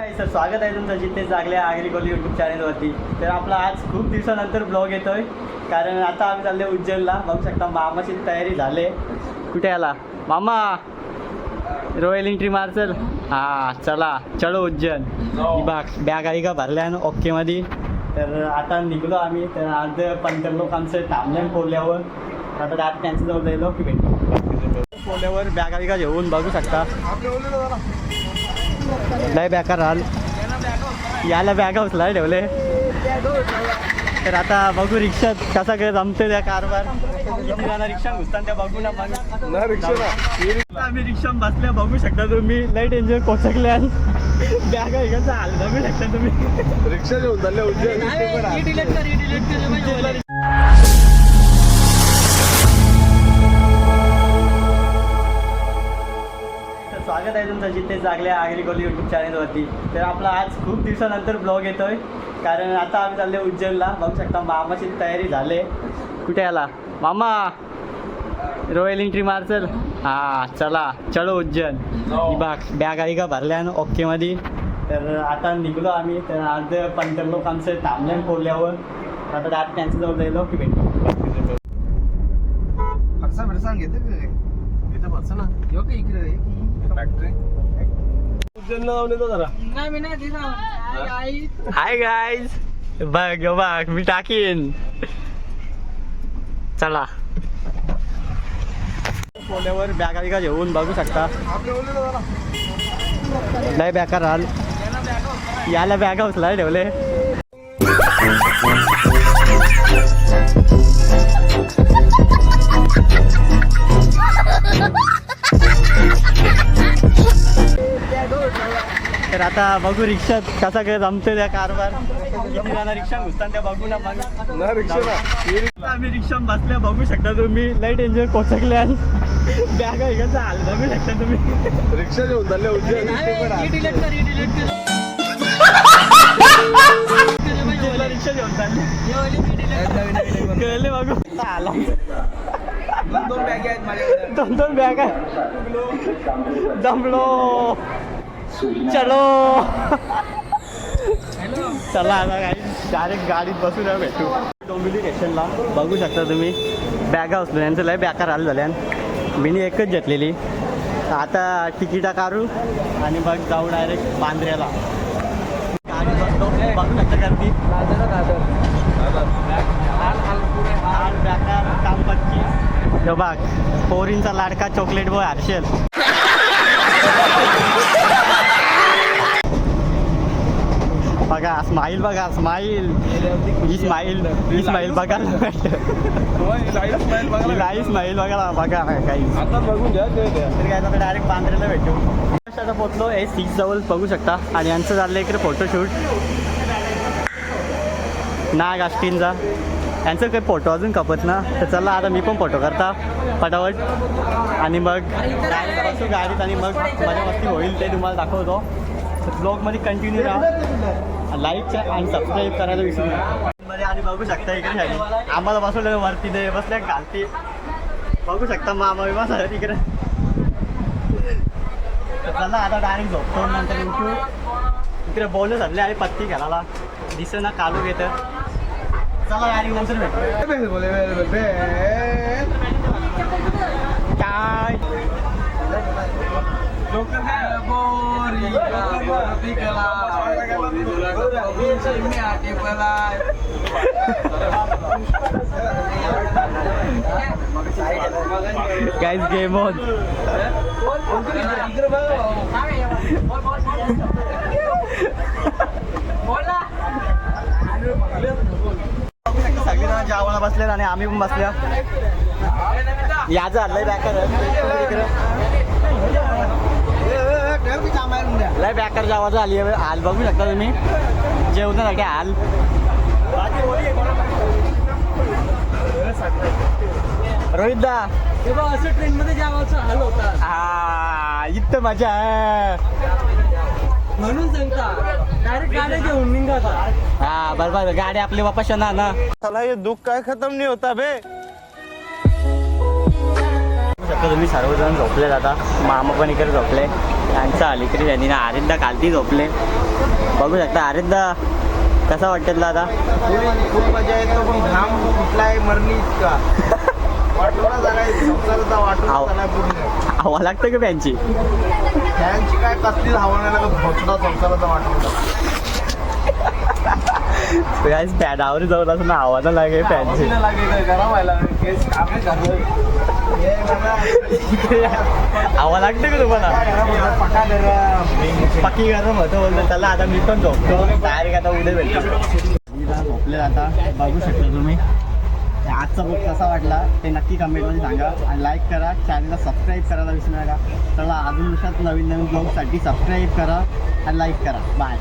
नाही सर. स्वागत आहे तुमचं जिथे जागले आगरी कोली यूट्यूब चॅनलवरती तर आपला आज खूप दिवसानंतर ब्लॉग येतोय. कारण आता आम्ही चालले उज्जैनला. बघू शकता मामाची तयारी झाले. कुठे आला मामा! रॉयल एंट्री मारचल हा चला. चलो उज्जैन. ही बाग बॅग आहे का? भरल्या ओके मध्ये तर आता निघलो आम्ही. तर आज पंधरा लोक आमचं थांबले पोल्यावर आता डायरेक्ट त्यांच्याजवळ जवळ जायलो की भेटू. पोल्यावर बॅग आहे का घेऊन? बघू शकता. लय बेकार राहाल याला बॅगा उचला ठेवले. तर आता बघू रिक्षात कसा काय जमते त्या कारभार. किती जण रिक्षा घुसतात त्या बघू ना ना रिक्षा आम्ही रिक्षा बसल्या बघू शकता तुम्ही. लाइट एन्जॉय कोचकल्या बॅगा इकडचा हाल? बघू शकता तुम्ही. रिक्षा घेऊन चालले उज्जैन स्वागत आहे तुमचं जिथे जागल्या आगरी कोली यूट्यूब चॅनलवरती तर आपला आज खूप दिवसानंतर ब्लॉग येतोय. कारण आता आम्ही चालले उज्जैनला. बघू शकता मामाची तयारी झाले. कुठे आला? मामा! रॉयल एंट्री मारचल हा चला. चलो उज्जैन. ही. बाग बॅग आहे का? भरल्या ओके मध्ये तर आता निघलो आम्ही. तर आज पंधरा लोक आमचं थांबलं पोल्यावर आता डायरेक्ट त्यांचं जवळ जायलो की भेटू फरसा फरसा घेते इथं फरसा ना. इकडे? फॅक्टरी हाय गाईज बघ बघ मी टाकीन. चला. पोल्यावर बॅगा बिगा घेऊन बघू शकता. लय बेकार राहाल? याला बॅगा उचला ठेवले. तर आता बघू रिक्षात कसा काय जमते त्या कारभार किती जण रिक्षा घुसतात त्या बघू ना मग ना रिक्षा ना. आम्ही रिक्षा बसल्या बघू शकता तुम्ही. लाइट एन्जॉय कोचकल्या बॅगा इकडचा हाल बघू शकता तुम्ही. रिक्षा घेऊन चालले रिक्षा घेऊन चालली. कळले बघू. आला. दोन बॅग आहेत माझ्याकडे. दोन दोन बॅग आहे जमलो. चलो। चला आता काही डायरेक्ट गाडीत बसून भेटू. डोंबिवली स्टेशनला बघू शकता तुम्ही. बॅगा असलो यांचं लय बॅकार आलं झाल्यान मी एकच घेतलेली. आता तिकिटा काढू आणि मग जाऊ डायरेक्ट बांद्र्याला. गाडी बसलो बघू शकता गर्दी काम जो बघ पोरींचा लाडका चॉकलेट बॉय हर्षल. बघा स्माईल बघा स्माईल ही स्माईल ही स्माईल बघायला लाईव्ह स्माईल बघा बघा काही. आता बघून घ्या काय आता डायरेक्ट बांद्रेला भेटू. आता पोचलो हे सीट जवळ बघू शकता. आणि यांचं चाललं इकडे फोटोशूट ना गाष्टींचा यांचं काही फोटो अजून खपत ना. तर चला आता मी पण फोटो करता. फटाफट. आणि मग बसू गाडीत आणि मग माझ्या मस्ती होईल ते तुम्हाला दाखवतो. ब्लॉगमध्ये कंटिन्यू राहा. लाईक आणि सबस्क्राईब करायला विसरू नका मध्ये आणि बघू शकता इकडे खाली. आम्हाला बसवलं वरती दे बसल्या घालते बघू शकता मामा विमा सर इकडे तर चला आता डायरेक्ट झोपतो नंतर उठू. इकडे बॉल झाले आणि पत्ती घालायला. दिसे ना कालू घेतं. चला डायरेक्ट नंतर भेटू. बोले गाईज गेम ऑन सगळी जण जेवायला बसले आणि आम्ही पण बसल्या याचं हल्लंय बॅकर लय बॅकर जेवायचं आली आहे हाल बघू शकता तुम्ही. जेवणासाठी हाल. रोहित दा असं ट्रेन मध्ये जावाचं हाल होता. हा इथं मजा आहे. म्हणून सांगता डायरेक्ट गाड्या घेऊन निघाता हा बरोबर गाडी आपली वापस येणार ना. साला ये दुख काय खत्म नहीं होता बे. शकतो तुम्ही सर्वजण झोपले आता. मामा पण इकडे झोपले. त्यांचं अलीकडे त्यांनी ना आरिंदा खालती झोपले. बघू शकता अरेदा कसा वाटतं तुला आता? खूप मजा येतो पण घाम कुठलाय मरणी इतका. हवा लागतं का फॅनची? फॅनची काय कसलीच हवा नाही लागत संसाराचा काय फॅनावर जाऊन असं ना हवा ना लागे फॅनची. आवा लागते का तुम्हाला? पक्की गरम होतं बोलतो चला आता मी पण झोपतो. डायरेक्ट आता उद्या भेटतो झोपले आता बघू शकता तुम्ही. आजचा बुक कसा वाटला ते नक्की कमेंटमध्ये सांगा. आणि लाईक करा चॅनलला सबस्क्राईब करायला विसरू नका. चला अजून दिवसात नवीन नवीन ब्लॉगसाठी सबस्क्राईब करा आणि लाईक करा. बाय